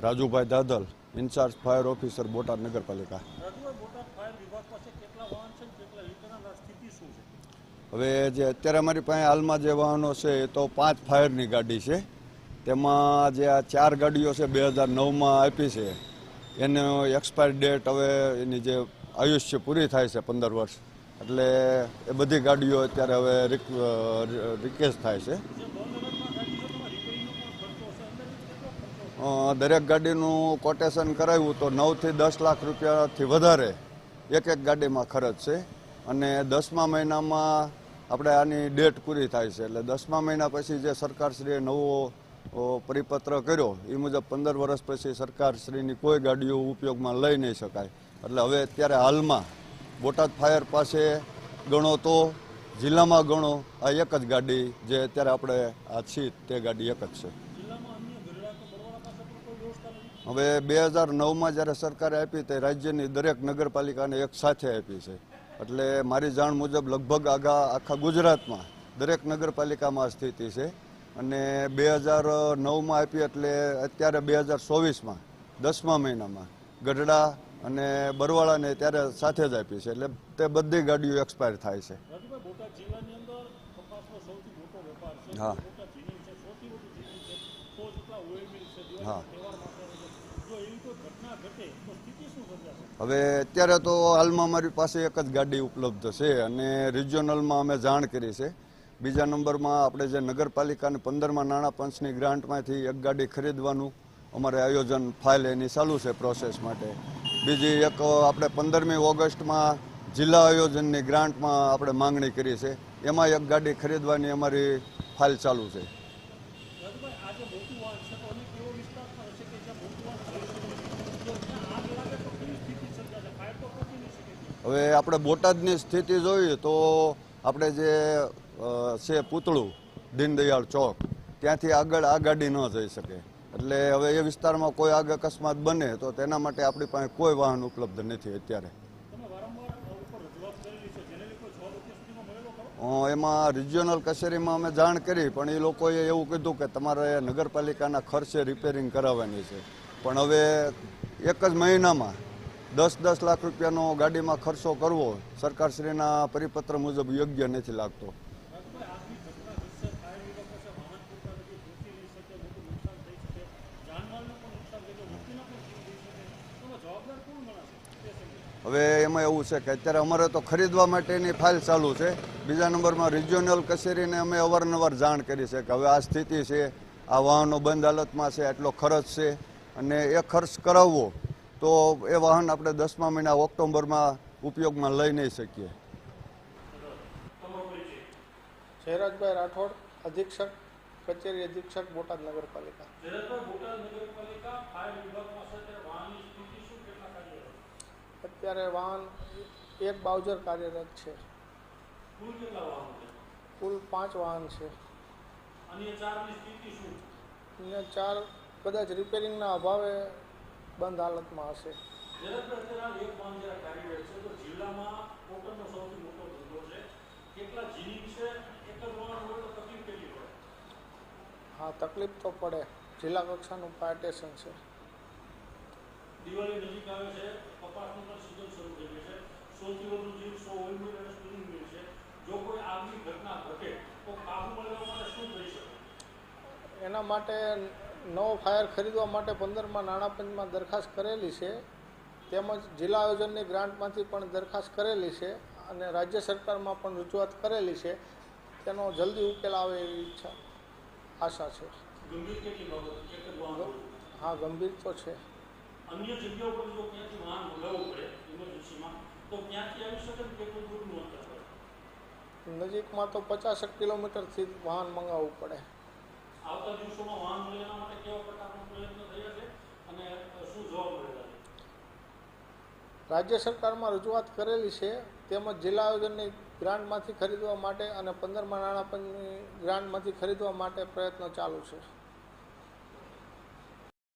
Rajubhai Dadal in-charge fire officer Botad નગરપાલિકા. હવે જે અત્યારે અમારી પાસે હાલમાં જે વાહનો છે એ તો પાંચ ફાયરની ગાડી છે. તેમાં જે આ ચાર ગાડીઓ છે બે હજાર નવમાં આપી છે. એનો એક્સપાયર ડેટ હવે એની જે આયુષ્ય પૂરી થાય છે પંદર વર્ષ. એટલે એ બધી ગાડીઓ અત્યારે હવે રિક- અ, રિકેશ થાય છે જે બંધ અનાજમાં ગાડી છે તમારે રિપેરિંગનો પણ ખર્ચો હશે અંદાજિત કેટલો ખર્ચો હશે અ, દરેક ગાડીનું કોટેશન કરાવ્યું તો નવથી દસ લાખ રૂપિયાથી વધારે એક એક ગાડીમાં ખર્ચ છે. અને દસમા મહિનામાં આપણે આની ડેટ પૂરી થાય છે. એટલે દસમા મહિના પછી જે સરકારશ્રીએ નવો પરિપત્ર કર્યો, એ મુજબ પંદર વર્ષ પછી સરકારશ્રીની કોઈ ગાડીઓ ઉપયોગમાં લઈ નહીં શકાય. એટલે હવે અત્યારે હાલમાં બોટાદ ફાયર પાસે ગણો તો જિલ્લામાં ગણો આ એક જ ગાડી જે અત્યારે આપણે આ છીએ, તે ગાડી એક જ છે જિલ્લામાં અન્ય ગરડા કે બરવાળા પાસે પણ કોઈ વ્યવસ્થા નથી હવે બે હજાર નવમાં જ્યારે સરકારે આપી તે રાજ્યની દરેક નગરપાલિકાને એક સાથે આપી છે. એટલે મારી જાણ મુજબ લગભગ આગા આખા ગુજરાતમાં દરેક નગરપાલિકામાં આ સ્થિતિ છે. અને બે હજાર નવમાં આપી એટલે અત્યારે બે હજાર ચોવીસમાં દસમા મહિનામાં ગઢડા અને બરવાળાને ત્યારે સાથે જ આપી છે. એટલે તે બધી ગાડીઓ એક્સપાયર થાય છે. હા. હા. હવે અત્યારે તો હાલમાં અમારી પાસે એક જ ગાડી ઉપલબ્ધ છે અને રિજિયોનલમાં અમે જાણ કરી છે. બીજા નંબરમાં આપણે જે નગરપાલિકાને પંદરમાં નાણાં પંચની ગ્રાન્ટમાંથી એક ગાડી ખરીદવાનું અમારે આયોજન ફાઇલ એની ચાલુ છે પ્રોસેસ માટે. બીજી એક આપણે પંદરમી ઓગસ્ટમાં જિલ્લા આયોજનની ગ્રાન્ટમાં આપણે માંગણી કરી છે. એમાં એક ગાડી ખરીદવાની અમારી ફાઇલ ચાલુ છે રાજુભાઈ આ જે મોટું વાહન છે તો અનેક એવો વિસ્તાર પણ હશે કે જ્યાં મોટું વાહન જઈ શકે જો ત્યાં આગ લાગે તો કેવી સ્થિતિ સર્જાશે ફાયર તો પહોંચી નહીં શકે ત્યાં. હવે આપણે બોટાદની સ્થિતિ જોઈએ તો આપણે જે છે પૂતળું, દીનદયાળ ચોક, ત્યાંથી આગળ આ ગાડી ન જઈ શકે. એટલે હવે એ વિસ્તારમાં કોઈ આગ અકસ્માત બને તો તેના માટે આપણી પાસે કોઈ વાહન ઉપલબ્ધ નથી અત્યારે. એમાં રિજિયોનલ કચેરીમાં અમે જાણ કરી, પણ એ લોકોએ એવું કીધું કે તમારે નગરપાલિકાના ખર્ચે રિપેરિંગ કરાવવાની છે. પણ હવે એક જ મહિનામાં દસ દસ લાખ રૂપિયાનો ગાડીમાં ખર્ચો કરવો સરકારશ્રીના પરિપત્ર મુજબ યોગ્ય નથી લાગતો. હવે એમાં એવું છે કે અત્યારે અમારે તો ખરીદવા માટેની ફાઇલ ચાલુ છે. બીજા નંબરમાં રિજિયોનલ કચેરીને અમે અવારનવાર જાણ કરી છે કે હવે આ સ્થિતિ છે, આ વાહનો બંધ હાલતમાં છે, આટલો ખર્ચ છે. અને એ ખર્ચ કરાવવો તો એ વાહન આપણે દસમા મહિના ઓક્ટોબરમાં ઉપયોગમાં લઈ નહીં શકીએ. જયરાજભાઈ રાઠોડ અધિક્ષક કચેરી અધિક્ષક બોટાદ નગરપાલિકા. અત્યારે વાહનની સ્થિતિ શું કેટલા કાર્યરત અત્યારે વાહન એક બાઉજર કાર્યરત છે. કુલ કેટલા વાહનો છે કુલ પાંચ વાહન છે. અન્ય ચારની સ્થિતિ શું? અન્ય ચાર કદાચ રિપેરિંગના અભાવે બંધ હાલતમાં હશે. હા તકલીફ તો પડે. જિલ્લા કક્ષાનું પાર્ટેશન છે. દિવાળી નજીક આવે છે કપાસનું પણ સિઝન શરૂ થઈ ગઈ છે. સૌથી વધુ જીવ સો ઓઇલ અને સ્પિનિંગ મિલ છે. જો કોઈ આગની ઘટના ઘટે તો કાબુ મેળવવા માટે શું થઈ શકે? એના માટે નવો ફાયર ખરીદવા માટે પંદરમાં નાણાં પંચમાં દરખાસ્ત કરેલી છે. તેમજ જિલ્લા આયોજનની ગ્રાન્ટમાંથી પણ દરખાસ્ત કરેલી છે અને રાજ્ય સરકારમાં પણ રજૂઆત કરેલી છે. તેનો જલ્દી ઉકેલ આવે એવી ઈચ્છા આશા છે. હા ગંભીર તો છે. અન્ય જગ્યાઓ પર જો ક્યાંથી વાહન મંગાવવું પડે ઇમરજન્સીમાં તો ક્યાંથી આવી શકે કેટલું દૂરનું અંતર નજીકમાં તો પચાસેક કિલોમીટરથી જ વાહન મંગાવવું પડે આવતા દિવસોમાં વાહન મળે એના માટે કેવા પ્રકારનો પ્રયત્ન થયા છે અને શું જવાબ મળેલા છે રાજ્ય સરકારમાં રજૂઆત કરેલી છે, તેમજ જિલ્લા આયોજનની ગ્રાન્ટમાંથી ખરીદવા માટે અને પંદરમાં નાણાં પંચની ગ્રાન્ટમાંથી ખરીદવા માટે પ્રયત્નો ચાલુ છે.